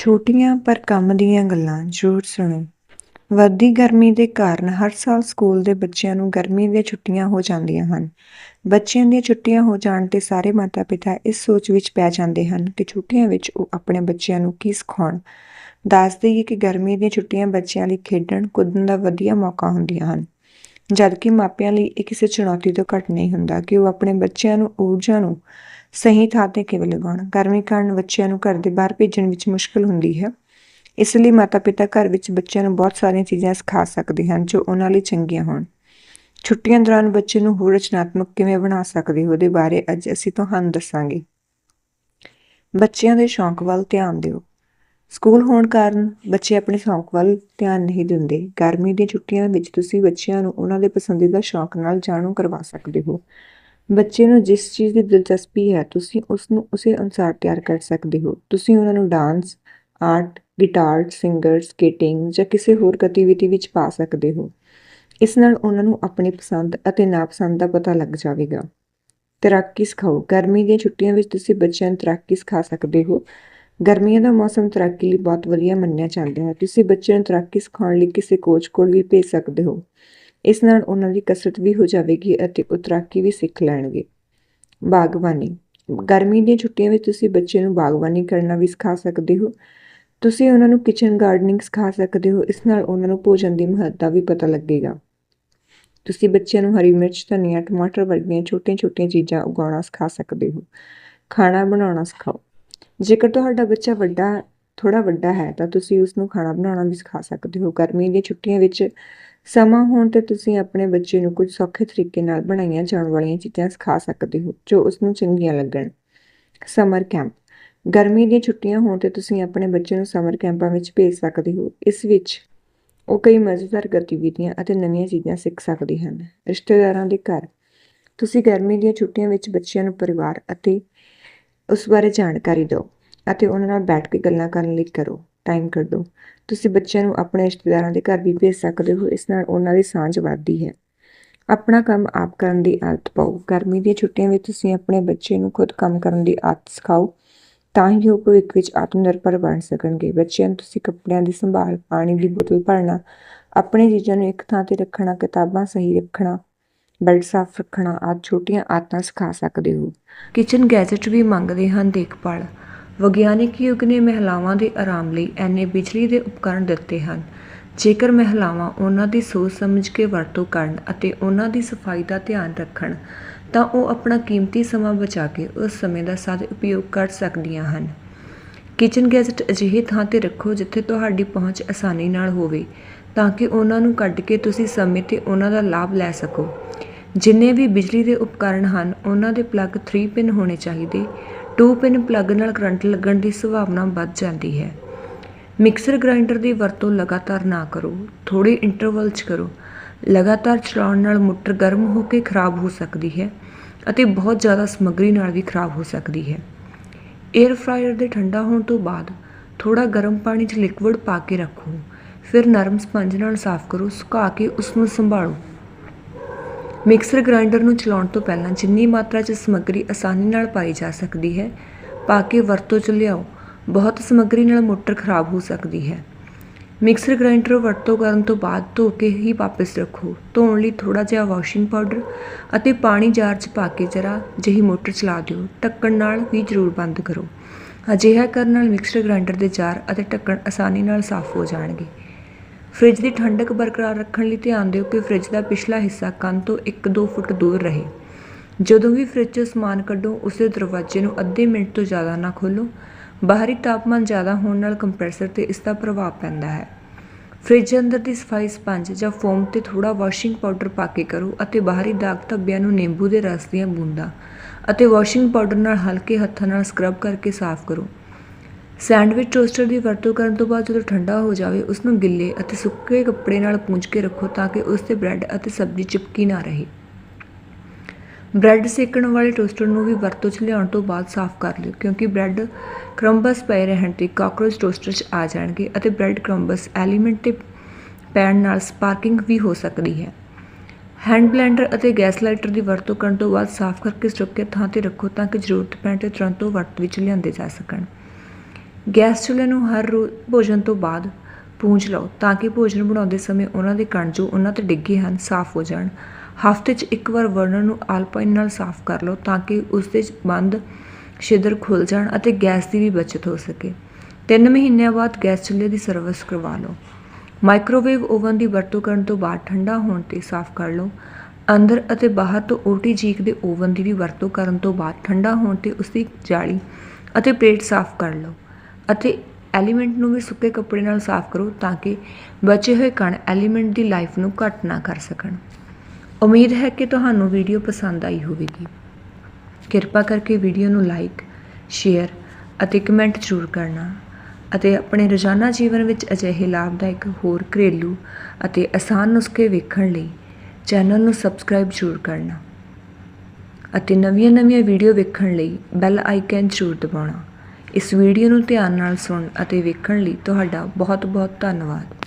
ਛੋਟੀਆਂ ਪਰ ਕੰਮ ਦੀਆਂ ਗੱਲਾਂ, ਜ਼ਰੂਰ ਸੁਣੋ। ਵੱਧਦੀ ਗਰਮੀ ਦੇ ਕਾਰਨ ਹਰ ਸਾਲ ਸਕੂਲ ਦੇ ਬੱਚਿਆਂ ਨੂੰ ਗਰਮੀ ਦੀਆਂ ਛੁੱਟੀਆਂ ਹੋ ਜਾਂਦੀਆਂ ਹਨ। ਬੱਚਿਆਂ ਦੀਆਂ ਛੁੱਟੀਆਂ ਹੋ ਜਾਣ ਤੇ ਸਾਰੇ ਮਾਤਾ-ਪਿਤਾ ਇਸ ਸੋਚ ਵਿੱਚ ਪੈ ਜਾਂਦੇ ਹਨ ਕਿ ਛੁੱਟੀਆਂ ਵਿੱਚ ਉਹ ਆਪਣੇ ਬੱਚਿਆਂ ਨੂੰ ਕੀ ਸਿਖਾਉਣ। ਦੱਸ ਦੇਈਏ ਕਿ ਗਰਮੀ ਦੀਆਂ ਛੁੱਟੀਆਂ ਬੱਚਿਆਂ ਲਈ ਖੇਡਣ, ਕੁੱਦਣ ਦਾ ਵਧੀਆ ਮੌਕਾ ਹੁੰਦੀਆਂ ਹਨ। ਜਦਕਿ ਮਾਪਿਆਂ ਲਈ ਇਹ ਕਿਸੇ ਚੁਣੌਤੀ ਤੋਂ ਘੱਟ ਨਹੀਂ ਹੁੰਦਾ ਕਿ ਉਹ ਆਪਣੇ ਬੱਚਿਆਂ ਨੂੰ, ਊਰਜਾ ਨੂੰ ਸਹੀ ਥਾਂ ਤੇ ਕਿਵੇਂ ਲਗਾਉਣ ਗਰਮੀ ਕਾਰਨ ਬੱਚਿਆਂ ਨੂੰ ਘਰ ਦੇ ਬਾਹਰ ਭੇਜਣ ਵਿੱਚ ਮੁਸ਼ਕਲ ਹੁੰਦੀ ਹੈ। ਇਸ ਲਈ ਮਾਤਾ-ਪਿਤਾ ਘਰ ਵਿੱਚ ਬੱਚਿਆਂ ਨੂੰ ਬਹੁਤ ਸਾਰੀਆਂ ਚੀਜ਼ਾਂ ਸਿਖਾ ਸਕਦੇ ਹਨ ਜੋ ਉਹਨਾਂ ਲਈ ਚੰਗੀਆਂ ਹੋਣ। ਛੁੱਟੀਆਂ ਦੌਰਾਨ ਬੱਚੇ ਨੂੰ ਹੋਰ ਰਚਨਾਤਮਕ ਕਿਵੇਂ ਬਣਾ ਸਕਦੇ ਹੋ ਉਹਦੇ ਬਾਰੇ ਅੱਜ ਅਸੀਂ ਤੁਹਾਨੂੰ ਦੱਸਾਂਗੇ। ਬੱਚਿਆਂ ਦੇ ਸ਼ੌਂਕ ਵੱਲ ਧਿਆਨ ਦਿਓ। ਸਕੂਲ ਹੋਣ ਕਾਰਨ ਬੱਚੇ ਆਪਣੇ ਸ਼ੌਂਕ ਵੱਲ ਧਿਆਨ ਨਹੀਂ ਦਿੰਦੇ। ਗਰਮੀ ਦੀਆਂ ਛੁੱਟੀਆਂ ਵਿੱਚ ਤੁਸੀਂ ਬੱਚਿਆਂ ਨੂੰ ਉਹਨਾਂ ਦੇ ਪਸੰਦੀਦਾ ਸ਼ੌਂਕ ਨਾਲ ਜਾਣੂ ਕਰਵਾ ਸਕਦੇ ਹੋ। ਬੱਚੇ ਨੂੰ ਜਿਸ ਚੀਜ਼ ਦੀ ਦਿਲਚਸਪੀ ਹੈ, ਤੁਸੀਂ ਉਸ ਨੂੰ ਉਸੇ ਅਨੁਸਾਰ ਤਿਆਰ ਕਰ ਸਕਦੇ ਹੋ। ਤੁਸੀਂ ਉਹਨਾਂ ਨੂੰ dance, art, guitar, singer, skating ਜਾਂ ਕਿਸੇ ਹੋਰ ਗਤੀਵਿਧੀ ਵਿੱਚ ਪਾ ਸਕਦੇ ਹੋ। ਇਸ ਨਾਲ ਉਹਨਾਂ ਨੂੰ ਆਪਣੀ ਪਸੰਦ ਅਤੇ ਨਾਪਸੰਦ ਦਾ ਪਤਾ ਲੱਗ ਜਾਵੇਗਾ। ਤੈਰਾਕੀ ਸਿਖਾਓ। ਗਰਮੀ ਦੀਆਂ ਛੁੱਟੀਆਂ ਵਿੱਚ ਤੁਸੀਂ ਬੱਚਿਆਂ ਨੂੰ ਤੈਰਾਕੀ ਸਿਖਾ ਸਕਦੇ ਹੋ। ਗਰਮੀਆਂ ਦਾ ਮੌਸਮ ਤੈਰਾਕੀ ਲਈ ਬਹੁਤ ਵਧੀਆ ਮੰਨਿਆ ਜਾਂਦਾ ਹੈ। ਤੁਸੀਂ ਬੱਚਿਆਂ ਨੂੰ ਤੈਰਾਕੀ ਸਿਖਾਉਣ ਲਈ ਕਿਸੇ ਕੋਚ ਕੋਲ ਵੀ ਭੇਜ ਸਕਦੇ ਹੋ। ਇਸ ਨਾਲ ਉਹਨਾਂ ਦੀ ਕਸਰਤ ਵੀ ਹੋ ਜਾਵੇਗੀ ਅਤੇ ਉਹ ਤੈਰਾਕੀ ਵੀ ਸਿੱਖ ਲੈਣਗੇ। ਬਾਗਬਾਨੀ। ਗਰਮੀ ਦੀਆਂ ਛੁੱਟੀਆਂ ਵਿੱਚ ਤੁਸੀਂ ਬੱਚੇ ਨੂੰ ਬਾਗਬਾਨੀ ਕਰਨਾ ਵੀ ਸਿਖਾ ਸਕਦੇ ਹੋ। ਤੁਸੀਂ ਉਹਨਾਂ ਨੂੰ ਕਿਚਨ ਗਾਰਡਨਿੰਗ ਸਿਖਾ ਸਕਦੇ ਹੋ। ਇਸ ਨਾਲ ਉਹਨਾਂ ਨੂੰ ਭੋਜਨ ਦੀ ਮਹੱਤਤਾ ਵੀ ਪਤਾ ਲੱਗੇਗਾ। ਤੁਸੀਂ ਬੱਚਿਆਂ ਨੂੰ ਹਰੀ ਮਿਰਚ, ਧਨੀਆ, ਟਮਾਟਰ ਵਰਗੀਆਂ ਛੋਟੀਆਂ-ਛੋਟੀਆਂ ਚੀਜ਼ਾਂ ਉਗਾਉਣਾ ਸਿਖਾ ਸਕਦੇ ਹੋ। ਖਾਣਾ ਬਣਾਉਣਾ ਸਿਖਾਓ। ਜੇਕਰ ਤੁਹਾਡਾ ਬੱਚਾ ਵੱਡਾ ਥੋੜਾ ਵੱਡਾ ਹੈ ਤਾਂ ਤੁਸੀਂ ਉਸ ਨੂੰ ਖਾਣਾ ਬਣਾਉਣਾ ਵੀ ਸਿਖਾ ਸਕਦੇ ਹੋ। ਗਰਮੀ ਦੀਆਂ ਛੁੱਟੀਆਂ ਵਿੱਚ ਸਮਾਂ ਹੋਣ ਤੇ ਤੁਸੀਂ ਆਪਣੇ ਬੱਚੇ ਨੂੰ ਕੁਝ ਸੌਖੇ ਤਰੀਕੇ ਨਾਲ ਬਣਾਈਆਂ ਜਾਣ ਵਾਲੀਆਂ ਚੀਜ਼ਾਂ ਸਿਖਾ ਸਕਦੇ ਹੋ, ਜੋ ਉਸ ਨੂੰ ਚੰਗੀਆਂ ਲੱਗਣ। Summer camp. ਗਰਮੀ ਦੀਆਂ ਛੁੱਟੀਆਂ ਹੋਣ ਤੇ ਤੁਸੀਂ ਆਪਣੇ ਬੱਚੇ ਨੂੰ ਸਮਰ ਕੈਂਪਾਂ ਵਿੱਚ ਭੇਜ ਸਕਦੇ ਹੋ। ਇਸ ਵਿੱਚ ਉਹ ਕਈ ਮਜ਼ੇਦਾਰ ਗਤੀਵਿਧੀਆਂ ਅਤੇ ਨਵੀਆਂ ਚੀਜ਼ਾਂ ਸਿੱਖ ਸਕਦੇ ਹਨ। ਰਿਸ਼ਤੇਦਾਰਾਂ ਦੇ ਘਰ। ਤੁਸੀਂ ਗਰਮੀ ਦੀਆਂ ਛੁੱਟੀਆਂ ਵਿੱਚ ਬੱਚਿਆਂ ਨੂੰ ਪਰਿਵਾਰ ਅਤੇ ਉਸ ਬਾਰੇ ਜਾਣਕਾਰੀ ਦਿਓ ਅਤੇ ਉਹਨਾਂ ਨਾਲ ਬੈਠ ਕੇ ਗੱਲਾਂ ਕਰਨ ਲਈ ਕਰੋ। ਟਾਈਮ ਕੱਢੋ ਤੁਸੀਂ ਬੱਚਿਆਂ ਨੂੰ ਆਪਣੇ ਰਿਸ਼ਤੇਦਾਰਾਂ ਦੇ ਘਰ ਵੀ ਭੇਜ ਸਕਦੇ ਹੋ। ਇਸ ਨਾਲ ਉਹਨਾਂ ਦੀ ਸਾਂਝ ਵੱਧਦੀ ਹੈ। ਆਪਣਾ ਕੰਮ ਆਪ ਕਰਨ ਦੀ ਆਦਤ ਪਾਓ। ਗਰਮੀ ਦੀਆਂ ਛੁੱਟੀਆਂ ਵਿੱਚ ਤੁਸੀਂ ਆਪਣੇ ਬੱਚੇ ਨੂੰ ਖੁਦ ਕੰਮ ਕਰਨ ਦੀ ਆਦਤ ਸਿਖਾਓ ਤਾਂ ਹੀ ਉਹ ਭਵਿੱਖ ਵਿੱਚ ਆਤਮ ਨਿਰਭਰ ਬਣ ਸਕਣਗੇ। ਬੱਚਿਆਂ ਨੂੰ ਤੁਸੀਂ ਕੱਪੜਿਆਂ ਦੀ ਸੰਭਾਲ, ਪਾਣੀ ਦੀ ਬੋਤਲ ਭਰਨਾ, ਆਪਣੇ ਚੀਜ਼ਾਂ ਨੂੰ ਇੱਕ ਥਾਂ ਤੇ ਰੱਖਣਾ, ਕਿਤਾਬਾਂ ਸਹੀ ਰੱਖਣਾ, ਬੈੱਡ ਸਾਫ਼ ਰੱਖਣਾ ਆਦਿ ਛੋਟੀਆਂ ਆਦਤਾਂ ਸਿਖਾ ਸਕਦੇ ਹੋ। ਕਿਚਨ ਗੈਜਟ ਵੀ ਮੰਗਦੇ ਹਨ ਦੇਖਭਾਲ। ਵਿਗਿਆਨਿਕ ਯੁੱਗ ਨੇ ਮਹਿਲਾਵਾਂ ਦੇ ਆਰਾਮ ਲਈ ਐਨੇ ਬਿਜਲੀ ਦੇ ਉਪਕਰਣ ਦਿੱਤੇ ਹਨ। ਜੇਕਰ ਮਹਿਲਾਵਾਂ ਉਹਨਾਂ ਦੀ ਸੋਚ ਸਮਝ ਕੇ ਵਰਤੋਂ ਕਰਨ ਅਤੇ ਉਹਨਾਂ ਦੀ ਸਫ਼ਾਈ ਦਾ ਧਿਆਨ ਰੱਖਣ, ਤਾਂ ਉਹ ਆਪਣਾ ਕੀਮਤੀ ਸਮਾਂ ਬਚਾ ਕੇ ਉਸ ਸਮੇਂ ਦਾ ਸਦ ਉਪਯੋਗ ਕਰ ਸਕਦੀਆਂ ਹਨ। ਕਿਚਨ ਗੈਜਟ ਅਜਿਹੇ ਥਾਂ ਤੇ ਰੱਖੋ ਜਿੱਥੇ ਤੁਹਾਡੀ ਪਹੁੰਚ ਆਸਾਨੀ ਨਾਲ ਹੋਵੇ, ਤਾਂ ਕਿ ਉਹਨਾਂ ਨੂੰ ਕੱਢ ਕੇ ਤੁਸੀਂ ਸਮੇਂ ਤੇ ਉਹਨਾਂ ਦਾ ਲਾਭ ਲੈ ਸਕੋ। ਜਿੰਨੇ ਵੀ ਬਿਜਲੀ ਦੇ ਉਪਕਰਣ ਹਨ, ਉਹਨਾਂ ਦੇ ਪਲੱਗ 3 ਪਿਨ ਹੋਣੇ ਚਾਹੀਦੇ। 2 ਪਿਨ ਪਲੱਗ ਨਾਲ ਕਰੰਟ ਲੱਗਣ ਦੀ ਸੰਭਾਵਨਾ ਵੱਧ ਜਾਂਦੀ ਹੈ। ਮਿਕਸਰ ਗ੍ਰਾਈਂਡਰ ਦੀ ਵਰਤੋਂ ਲਗਾਤਾਰ ਨਾ ਕਰੋ। ਥੋੜੇ ਇੰਟਰਵਲ 'ਚ ਕਰੋ। ਲਗਾਤਾਰ ਚਲਾਉਣ ਨਾਲ ਮੋਟਰ ਗਰਮ ਹੋ ਕੇ ਖਰਾਬ ਹੋ ਸਕਦੀ ਹੈ ਅਤੇ ਬਹੁਤ ਜ਼ਿਆਦਾ ਸਮੱਗਰੀ ਨਾਲ ਵੀ ਖਰਾਬ ਹੋ ਸਕਦੀ ਹੈ। 에ਅਰ ਫਰਾਇਰ ਦੇ ਠੰਡਾ ਹੋਣ ਤੋਂ ਬਾਅਦ ਥੋੜਾ ਗਰਮ ਪਾਣੀ 'ਚ ਲਿਕਵਿਡ ਪਾ ਕੇ ਰੱਖੋ। ਫਿਰ ਨਰਮ ਸਪੰਜ ਨਾਲ ਸਾਫ਼ ਕਰੋ, ਸੁਕਾ ਕੇ ਉਸ ਨੂੰ ਸੰਭਾਲੋ। ਮਿਕਸਰ ਗ੍ਰਾਈਂਡਰ ਨੂੰ ਚਲਾਉਣ ਤੋਂ ਪਹਿਲਾਂ ਜਿੰਨੀ ਮਾਤਰਾ 'ਚ ਸਮੱਗਰੀ ਆਸਾਨੀ ਨਾਲ ਪਾਈ ਜਾ ਸਕਦੀ ਹੈ, ਪਾ ਕੇ ਵਰਤੋਂ 'ਚ ਲਿਆਓ, ਬਹੁਤ ਸਮੱਗਰੀ ਨਾਲ ਮੋਟਰ ਖਰਾਬ ਹੋ ਸਕਦੀ ਹੈ। ਮਿਕਸਰ ਗ੍ਰਾਈਂਡਰ ਵਰਤੋਂ ਕਰਨ ਤੋਂ ਬਾਅਦ ਧੋ ਕੇ ਹੀ ਵਾਪਸ ਰੱਖੋ। ਧੋਣ ਲਈ ਥੋੜਾ ਜਿਹਾ ਵਾਸ਼ਿੰਗ ਪਾਊਡਰ ਅਤੇ ਪਾਣੀ ਜਾਰ 'ਚ ਪਾ ਕੇ ਜਰਾ ਜਿਹੀ ਮੋਟਰ ਚਲਾ ਦਿਓ। ਢੱਕਣ ਨਾਲ ਵੀ ਜ਼ਰੂਰ ਬੰਦ ਕਰੋ। ਅਜਿਹਾ ਕਰਨ ਨਾਲ ਮਿਕਸਰ ਗ੍ਰਾਈਂਡਰ ਦੇ ਜਾਰ ਅਤੇ ਢੱਕਣ ਆਸਾਨੀ ਨਾਲ ਸਾਫ਼ ਹੋ ਜਾਣਗੇ। ਫ੍ਰਿਜ ਦੀ ਠੰਡਕ ਬਰਕਰਾਰ ਰੱਖਣ ਲਈ ਧਿਆਨ ਦਿਓ ਕਿ ਫ੍ਰਿਜ ਦਾ ਪਿਛਲਾ ਹਿੱਸਾ ਕੰਨ ਤੋਂ 1-2 ਫੁੱਟ ਦੂਰ ਰਹੇ। ਜਦੋਂ ਵੀ ਫ੍ਰਿਜ 'ਚੋਂ ਸਮਾਨ ਕੱਢੋ, ਉਸੇ ਦਰਵਾਜ਼ੇ ਨੂੰ ਅੱਧੇ ਮਿੰਟ ਤੋਂ ਜ਼ਿਆਦਾ ਨਾ ਖੋਲੋ ਬਾਹਰੀ ਤਾਪਮਾਨ ਜ਼ਿਆਦਾ ਹੋਣ ਨਾਲ ਕੰਪਰੈਸਰ ਤੇ ਇਸ ਦਾ ਪ੍ਰਭਾਵ ਪੈਂਦਾ ਹੈ। ਫ੍ਰਿਜ ਅੰਦਰ ਦੀ ਸਫ਼ਾਈ ਸਪੰਜ ਜਾਂ ਫੋਮ ਤੇ ਥੋੜਾ ਵਾਸ਼ਿੰਗ ਪਾਊਡਰ ਪਾ ਕੇ ਕਰੋ ਅਤੇ ਬਾਹਰੀ ਦਾਗ ਧੱਬਿਆਂ ਨੂੰ ਨਿੰਬੂ ਦੇ ਰਸ ਦੀਆਂ ਬੂੰਦਾਂ ਅਤੇ ਵਾਸ਼ਿੰਗ ਪਾਊਡਰ ਨਾਲ ਹਲਕੇ ਹੱਥਾਂ ਨਾਲ ਸਕਰਬ ਕਰਕੇ ਸਾਫ਼ ਕਰੋ। ਸੈਂਡਵਿਚ ਟੋਸਟਰ ਦੀ ਵਰਤੋਂ ਕਰਨ ਤੋਂ ਬਾਅਦ ਜਦੋਂ ਠੰਡਾ ਹੋ ਜਾਵੇ ਉਸ ਨੂੰ ਗਿੱਲੇ ਅਤੇ ਸੁੱਕੇ ਕੱਪੜੇ ਨਾਲ ਪੂੰਝ ਕੇ ਰੱਖੋ ਤਾਂ ਕਿ ਉਸ ਤੇ ਬ੍ਰੈਡ ਅਤੇ ਸਬਜ਼ੀ ਚਿਪਕੀ ਨਾ ਰਹੇ। ਬ੍ਰੈਡ ਸੇਕਣ ਵਾਲੇ ਟੋਸਟਰ ਨੂੰ ਵੀ ਵਰਤੋਂ 'ਚ ਲਿਆਉਣ ਤੋਂ ਬਾਅਦ ਸਾਫ਼ ਕਰ ਲਿਓ, ਕਿਉਂਕਿ ਬ੍ਰੈਡ ਕਰੰਬਸ ਪਏ ਰਹਿਣ ਤੇ ਕਾਕਰੋਚ ਟੋਸਟਰ 'ਚ ਆ ਜਾਣਗੇ ਅਤੇ ਬ੍ਰੈਡ ਕਰੰਬਸ ਐਲੀਮੈਂਟ ਤੇ ਪੈਣ ਨਾਲ ਸਪਾਰਕਿੰਗ ਵੀ ਹੋ ਸਕਦੀ ਹੈ। ਹੈਂਡ ਬਲੈਂਡਰ ਅਤੇ ਗੈਸ ਲਾਈਟਰ ਦੀ ਵਰਤੋਂ ਕਰਨ ਤੋਂ ਬਾਅਦ ਸਾਫ਼ ਕਰਕੇ ਸੁਰੱਖਿਅਤ ਥਾਂ ਤੇ ਰੱਖੋ ਤਾਂ ਕਿ ਜ਼ਰੂਰਤ ਪੈਣ ਤੇ ਤੁਰੰਤ ਵਰਤ ਵਿੱਚ ਲਿਆਂਦੇ ਜਾ ਸਕਣ। ਗੈਸ ਚੁੱਲ੍ਹੇ ਨੂੰ ਹਰ ਰੋਜ਼ ਭੋਜਨ ਤੋਂ ਬਾਅਦ ਪੂੰਝ ਲਓ ਤਾਂ ਕਿ ਭੋਜਨ ਬਣਾਉਂਦੇ ਸਮੇਂ ਉਹਨਾਂ ਦੇ ਕਣ ਜੋ ਉਹਨਾਂ ਤੇ ਡਿੱਗੇ ਹਨ ਸਾਫ਼ ਹੋ ਜਾਣ। ਹਫ਼ਤੇ 'ਚ ਇੱਕ ਵਾਰ ਬਰਨਰ ਨੂੰ ਆਲਪਾਈਨ ਨਾਲ ਸਾਫ਼ ਕਰ ਲਓ ਤਾਂ ਕਿ ਉਸ ਦੇ ਬੰਦ ਛਿੱਦਰ ਖੁੱਲ ਜਾਣ ਅਤੇ ਗੈਸ ਦੀ ਵੀ ਬਚਤ ਹੋ ਸਕੇ। ਤਿੰਨ ਮਹੀਨਿਆਂ ਬਾਅਦ ਗੈਸ ਚੁੱਲ੍ਹੇ ਦੀ ਸਰਵਿਸ ਕਰਵਾ ਲਓ। ਮਾਈਕ੍ਰੋਵੇਵ ਓਵਨ ਦੀ ਵਰਤੋਂ ਕਰਨ ਤੋਂ ਬਾਅਦ ਠੰਡਾ ਹੋਣ ਤੇ ਸਾਫ਼ ਕਰ ਲਓ। ਅੰਦਰ ਅਤੇ ਬਾਹਰ ਤੋਂ ਓਟੀ ਜੀਕ ਦੇ ਓਵਨ ਦੀ ਵੀ ਵਰਤੋਂ ਕਰਨ ਤੋਂ ਬਾਅਦ ਠੰਡਾ ਹੋਣ ਤੇ ਉਸ ਦੀ ਜਾਲੀ ਅਤੇ ਪਲੇਟ ਸਾਫ਼ ਕਰ ਲਓ। ਅਤੇ ਐਲੀਮੈਂਟ ਨੂੰ ਵੀ ਸੁੱਕੇ ਕੱਪੜੇ ਨਾਲ ਸਾਫ਼ ਕਰੋ ਤਾਂ ਕਿ ਬਚੇ ਹੋਏ ਕਣ ਐਲੀਮੈਂਟ ਦੀ ਲਾਈਫ ਨੂੰ ਘੱਟ ਨਾ ਕਰ ਸਕਣ। ਉਮੀਦ ਹੈ ਕਿ ਤੁਹਾਨੂੰ ਵੀਡੀਓ ਪਸੰਦ ਆਈ ਹੋਵੇਗੀ। ਕਿਰਪਾ ਕਰਕੇ ਵੀਡੀਓ ਨੂੰ ਲਾਈਕ, ਸ਼ੇਅਰ ਅਤੇ ਕਮੈਂਟ ਜ਼ਰੂਰ ਕਰਨਾ ਅਤੇ ਆਪਣੇ ਰੋਜ਼ਾਨਾ ਜੀਵਨ ਵਿੱਚ ਅਜਿਹੇ ਲਾਭਦਾਇਕ ਹੋਰ ਘਰੇਲੂ ਅਤੇ ਆਸਾਨ ਨੁਸਖੇ ਵੇਖਣ ਲਈ ਚੈਨਲ ਨੂੰ ਸਬਸਕ੍ਰਾਈਬ ਜ਼ਰੂਰ ਕਰਨਾ ਅਤੇ ਨਵੀਆਂ-ਨਵੀਆਂ ਵੀਡੀਓ ਵੇਖਣ ਲਈ ਬੈਲ ਆਈਕਨ ਜ਼ਰੂਰ ਦਬਾਉਣਾ। ਇਸ ਵੀਡੀਓ ਨੂੰ ਧਿਆਨ ਨਾਲ ਸੁਣਨ ਅਤੇ ਵੇਖਣ ਲਈ ਤੁਹਾਡਾ ਬਹੁਤ-ਬਹੁਤ ਧੰਨਵਾਦ।